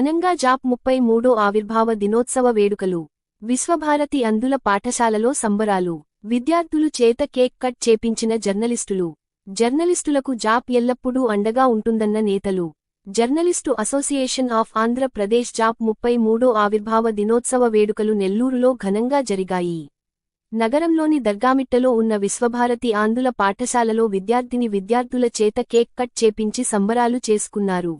ఘనంగా జాప్ ముప్పై మూడో ఆవిర్భావ దినోత్సవ వేడుకలు విశ్వభారతి అందుల పాఠశాలలో సంబరాలు విద్యార్థులు చేత కేక్ కట్ చేపించిన జర్నలిస్టులు. జర్నలిస్టులకు జాప్ ఎల్లప్పుడూ అండగా ఉంటుందన్న నేతలు. Journalist association of Andhra Pradesh JAP ముప్పై మూడో ఆవిర్భావ దినోత్సవ వేడుకలు నెల్లూరులో ఘనంగా జరిగాయి. నగరంలోని దర్గామిట్టలో ఉన్న విశ్వభారతి ఆందుల పాఠశాలలో విద్యార్థిని విద్యార్థుల చేత కేక్ కట్ చేపించి సంబరాలు చేసుకున్నారు.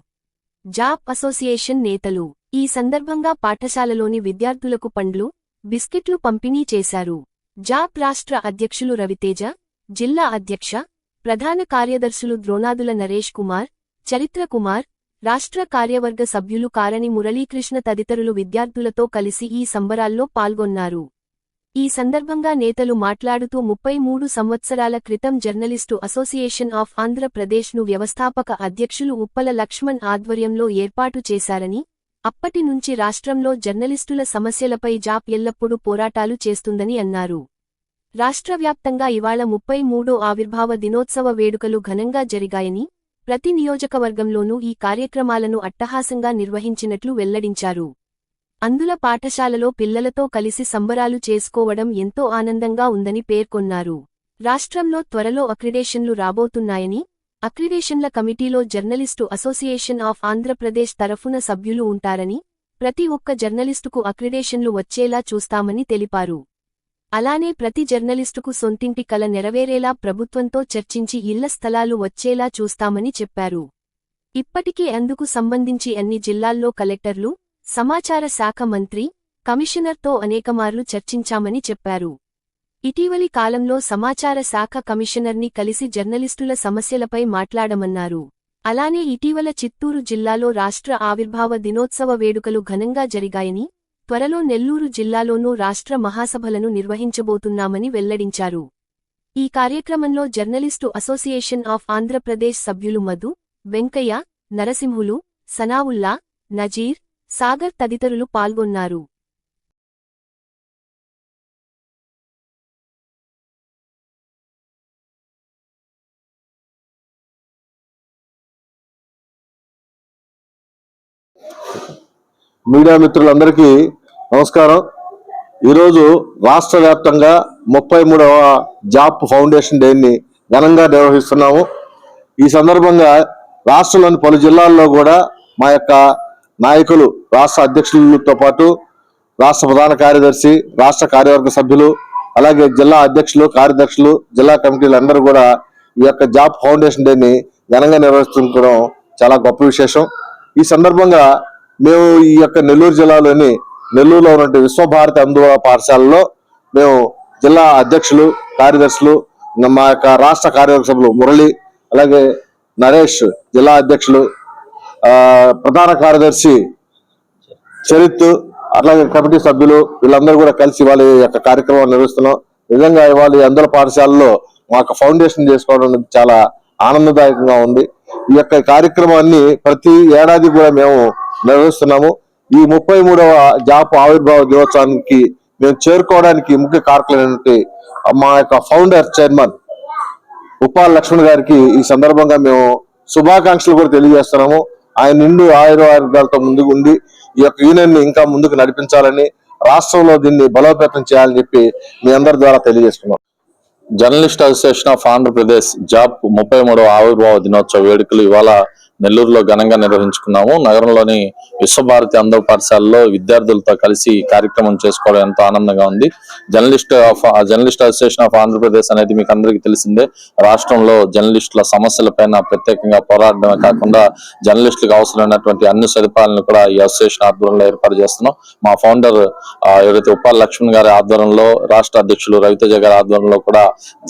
జాప్ అసోసియేషన్ నేతలు ఈ సందర్భంగా పాఠశాలలోని విద్యార్థులకు పండ్లు బిస్కెట్లు పంపిణీ చేశారు. జాప్ రాష్ట్ర అధ్యక్షులు రవితేజ జిల్లా అధ్యక్ష ప్రధాన కార్యదర్శులు ద్రోణాదుల నరేష్ కుమార్ చరిత్ర కుమార్ రాష్ట్ర కార్యవర్గ సభ్యులు కారణి మురళీకృష్ణ తదితరులు విద్యార్థులతో కలిసి ఈ సంబరాల్లో పాల్గొన్నారు. ఈ సందర్భంగా నేతలు మాట్లాడుతూ ముప్పై మూడు సంవత్సరాల క్రితం జర్నలిస్టు అసోసియేషన్ ఆఫ్ ఆంధ్రప్రదేశ్ను వ్యవస్థాపక అధ్యక్షులు ఉప్పల లక్ష్మణ్ ఆధ్వర్యంలో ఏర్పాటు చేశారని అప్పటి నుంచి రాష్ట్రంలో జర్నలిస్టుల సమస్యలపై జాప్ ఎల్లప్పుడూ పోరాటాలు చేస్తుందని అన్నారు. రాష్ట్రవ్యాప్తంగా ఇవాళ ముప్పై మూడో ఆవిర్భావ దినోత్సవ వేడుకలు ఘనంగా జరిగాయని ప్రతి నియోజకవర్గంలోనూ ఈ కార్యక్రమాలను అట్టహాసంగా నిర్వహించినట్లు వెల్లడించారు. అందుల పాఠశాలలో పిల్లలతో కలిసి సంబరాలు చేసుకోవడం ఎంతో ఆనందంగా ఉందని పేర్కొన్నారు. రాష్ట్రంలో త్వరలో అక్రిడేషన్లు రాబోతున్నాయని అక్రిడేషన్ల కమిటీలో జర్నలిస్టు అసోసియేషన్ ఆఫ్ ఆంధ్రప్రదేశ్ తరఫున సభ్యులు ఉంటారని ప్రతి ఒక్క జర్నలిస్టుకు అక్రిడేషన్లు వచ్చేలా చూస్తామని తెలిపారు. అలానే ప్రతి జర్నలిస్టుకు సొంతింటి కల నెరవేరేలా ప్రభుత్వంతో చర్చించి ఇళ్ళ స్థలాలు వచ్చేలా చూస్తామని చెప్పారు. ఇప్పటికే అందుకు సంబంధించి అన్ని జిల్లాల్లో కలెక్టర్లు సమాచార శాఖ మంత్రి కమిషనర్తో అనేకమార్లు చర్చించామని చెప్పారు. ఇటీవలి కాలంలో సమాచార శాఖ కమిషనర్ని కలిసి జర్నలిస్టుల సమస్యలపై మాట్లాడమన్నారు. అలానే ఇటీవల చిత్తూరు జిల్లాలో రాష్ట్ర ఆవిర్భావ దినోత్సవ వేడుకలు ఘనంగా జరిగాయని త్వరలో నెల్లూరు జిల్లాలోనూ రాష్ట్ర మహాసభలను నిర్వహించబోతున్నామని వెల్లడించారు. ఈ కార్యక్రమంలో జర్నలిస్టు అసోసియేషన్ ఆఫ్ ఆంధ్రప్రదేశ్ సభ్యులు మధు వెంకయ్య నరసింహులు సనావుల్లా నజీర్ సాగర్ తదితరులు పాల్గొన్నారు. మీడియా మిత్రులందరికీ నమస్కారం. ఈరోజు రాష్ట్ర వ్యాప్తంగా ముప్పై మూడవ జాబ్ ఫౌండేషన్ డేని ఘనంగా నిర్వహిస్తున్నాము. ఈ సందర్భంగా రాష్ట్రంలోని పలు జిల్లాల్లో కూడా మా యొక్క నాయకులు రాష్ట్ర అధ్యక్షులతో పాటు రాష్ట్ర ప్రధాన కార్యదర్శి రాష్ట్ర కార్యవర్గ సభ్యులు అలాగే జిల్లా అధ్యక్షులు కార్యదర్శులు జిల్లా కమిటీలు అందరూ కూడా ఈ యొక్క జాబ్ ఫౌండేషన్ డేని ఘనంగా నిర్వహిస్తుండడం చాలా గొప్ప విశేషం. ఈ సందర్భంగా మేము ఈ యొక్క నెల్లూరు జిల్లాలోని నెల్లూరులో ఉన్నటువంటి విశ్వభారతి అందువల పాఠశాలలో మేము జిల్లా అధ్యక్షులు కార్యదర్శులు మా యొక్క రాష్ట్ర కార్యవర్గ సభ్యులు మురళి అలాగే నరేష్ జిల్లా అధ్యక్షులు ప్రధాన కార్యదర్శి చరిత్ అట్లాగే కమిటీ సభ్యులు వీళ్ళందరూ కూడా కలిసి వాళ్ళ యొక్క కార్యక్రమాన్ని నిర్వహిస్తున్నాం. నిజంగా ఇవాళ ఈ అందరి పాఠశాలలో మాకు ఫౌండేషన్ చేసుకోవడం అనేది చాలా ఆనందదాయకంగా ఉంది. ఈ యొక్క కార్యక్రమాన్ని ప్రతి ఏడాది కూడా మేము నిర్వహిస్తున్నాము. ఈ ముప్పై మూడవ జాప్ ఆవిర్భావ దినోత్సవానికి మేము చేరుకోవడానికి ముఖ్య కారకులైనటువంటి మా యొక్క ఫౌండర్ చైర్మన్ ఉప్పాల లక్ష్మణ్ గారికి ఈ సందర్భంగా మేము శుభాకాంక్షలు కూడా తెలియజేస్తున్నాము. ఆయన నిండు ఆయుర్వర్గాలతో ముందుకు ఉండి ఈ యొక్క యూనియన్ని ఇంకా ముందుకు నడిపించాలని రాష్ట్రంలో దీన్ని బలోపేతం చేయాలని చెప్పి మీ అందరి ద్వారా తెలియజేస్తున్నాం. Journalist association of Andhra Pradesh JAP ముప్పై మూడవ ఆవిర్భావ దినోత్సవ వేడుకలు ఇవాళ నెల్లూరులో ఘనంగా నిర్వహించుకున్నాము. నగరంలోని విశ్వభారతి అందర పాఠశాలలో విద్యార్థులతో కలిసి కార్యక్రమం చేసుకోవడం ఎంతో ఆనందంగా ఉంది. Journalist of journalist association of Andhra Pradesh అనేది మీకు అందరికీ తెలిసిందే. రాష్ట్రంలో జర్నలిస్టుల సమస్యలపైన ప్రత్యేకంగా పోరాడమే కాకుండా జర్నలిస్టులకు అవసరమైనటువంటి అన్ని సదుపాయాలను కూడా ఈ అసోసియేషన్ ఆధ్వర్యంలో ఏర్పాటు చేస్తున్నాం. మా ఫౌండర్ ఎవరైతే ఉప్పాల లక్ష్మణ్ గారి ఆధ్వర్యంలో రాష్ట్ర అధ్యక్షులు రవితేజ గారి ఆధ్వర్యంలో కూడా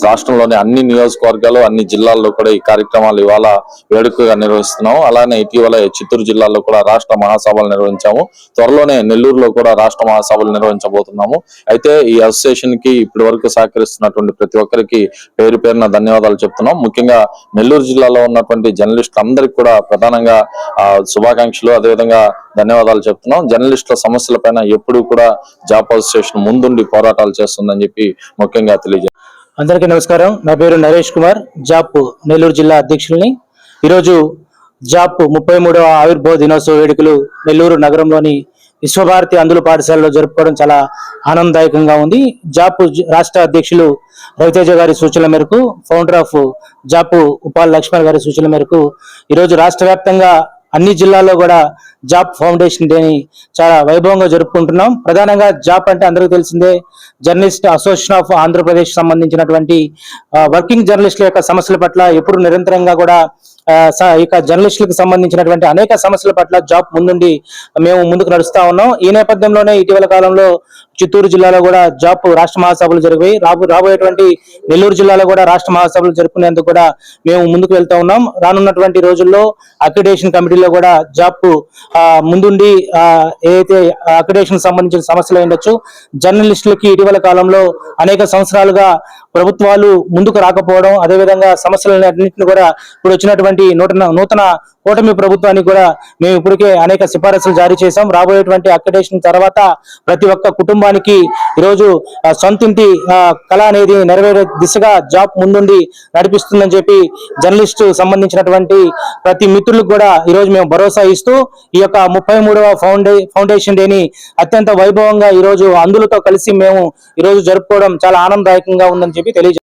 రాష్ట్రంలోని అన్ని నియోజకవర్గాలు అన్ని జిల్లాల్లో కూడా ఈ కార్యక్రమాలు ఇవాళ వేడుకగా నిర్వహిస్తున్నాము అలానే ఇటీవల చిత్తూరు జిల్లాలో కూడా రాష్ట్ర మహాసభలు నిర్వహించాము. త్వరలోనే నెల్లూరులో కూడా రాష్ట్ర మహాసభలు నిర్వహించబోతున్నాము. అయితే ఈ అసోసియేషన్కి ఇప్పటి వరకు సహకరిస్తున్నటువంటి ప్రతి ఒక్కరికి పేరు పేరున ధన్యవాదాలు చెప్తున్నాం. ముఖ్యంగా నెల్లూరు జిల్లాలో ఉన్నటువంటి జర్నలిస్టులు అందరికీ కూడా ప్రధానంగా శుభాకాంక్షలు. అదేవిధంగా ధన్యవాదాలు చెప్తున్నాం. జర్నలిస్టుల సమస్యలపైన ఎప్పుడూ కూడా జాబ్ అసోసియేషన్ ముందుండి పోరాటాలు చేస్తుందని చెప్పి ముఖ్యంగా తెలియజేస్తాం అందరికీ నమస్కారం. నా పేరు నరేష్ కుమార్. జాప్ నెల్లూరు జిల్లా అధ్యక్షుల్ని. ఈరోజు జాప్ ముప్పై మూడవ ఆవిర్భావ దినోత్సవ వేడుకలు నెల్లూరు నగరంలోని విశ్వభారతి అందుల పాఠశాలలో జరుపుకోవడం చాలా ఆనందదాయకంగా ఉంది. జాప్ రాష్ట్ర అధ్యక్షులు రవితేజ గారి సూచనల మేరకు founder of JAP Upal Lakshman గారి సూచనల మేరకు ఈరోజు రాష్ట్ర వ్యాప్తంగా అన్ని జిల్లాల్లో కూడా జాబ్ ఫౌండేషన్ డేని చాలా వైభవంగా జరుపుకుంటున్నాం. ప్రధానంగా జాబ్ అంటే అందరికీ తెలిసిందే జర్నలిస్ట్ అసోసియేషన్ ఆఫ్ ఆంధ్రప్రదేశ్ సంబంధించినటువంటి వర్కింగ్ జర్నలిస్టుల యొక్క సమస్యల పట్ల ఎప్పుడు నిరంతరంగా కూడా ఇక జర్నలిస్టులకు సంబంధించినటువంటి అనేక సమస్యల పట్ల జాబ్ ముందుండి మేము ముందుకు నడుస్తా ఉన్నాం. ఈ నేపథ్యంలోనే ఇటీవల కాలంలో చిత్తూరు జిల్లాలో కూడా జాబ్ రాష్ట్ర మహాసభలు జరిగాయి రాబో రాబోయేటువంటి నెల్లూరు జిల్లాలో కూడా రాష్ట్ర మహాసభలు జరుపుకునేందుకు కూడా మేము ముందుకు వెళ్తా ఉన్నాం. రానున్నటువంటి రోజుల్లో అక్రిడేషన్ కమిటీలో కూడా జాబ్ ముందుండి ఏదైతే అక్రిడేషన్ సంబంధించిన సమస్యలు ఉండొచ్చు జర్నలిస్టులకి ఇటీవల కాలంలో అనేక సంవత్సరాలుగా ప్రభుత్వాలు ముందుకు రాకపోవడం అదేవిధంగా సమస్యలను అన్నింటిని కూడా ఇప్పుడు వచ్చినటువంటి నూతన నూతన కూటమి ప్రభుత్వానికి కూడా మేము ఇప్పటికే అనేక సిఫారసులు జారీ చేశాం. రాబోయేటువంటి అక్రిడేషన్ తర్వాత ప్రతి ఒక్క కుటుంబానికి ఈరోజు సొంతింటి కళ అనేది నెరవేరే దిశగా జాబ్ ముందుండి నడిపిస్తుందని చెప్పి జర్నలిస్టు సంబంధించినటువంటి ప్రతి మిత్రులకు కూడా ఈ రోజు మేము భరోసా ఇస్తూ ఈ యొక్క ముప్పై మూడవ ఫౌండే ఫౌండేషన్ డేని అత్యంత వైభవంగా ఈ రోజు అందులతో కలిసి మేము ఈ రోజు జరుపుకోవడం చాలా ఆనందదాయకంగా ఉందని చెప్పి తెలియజేస్తాం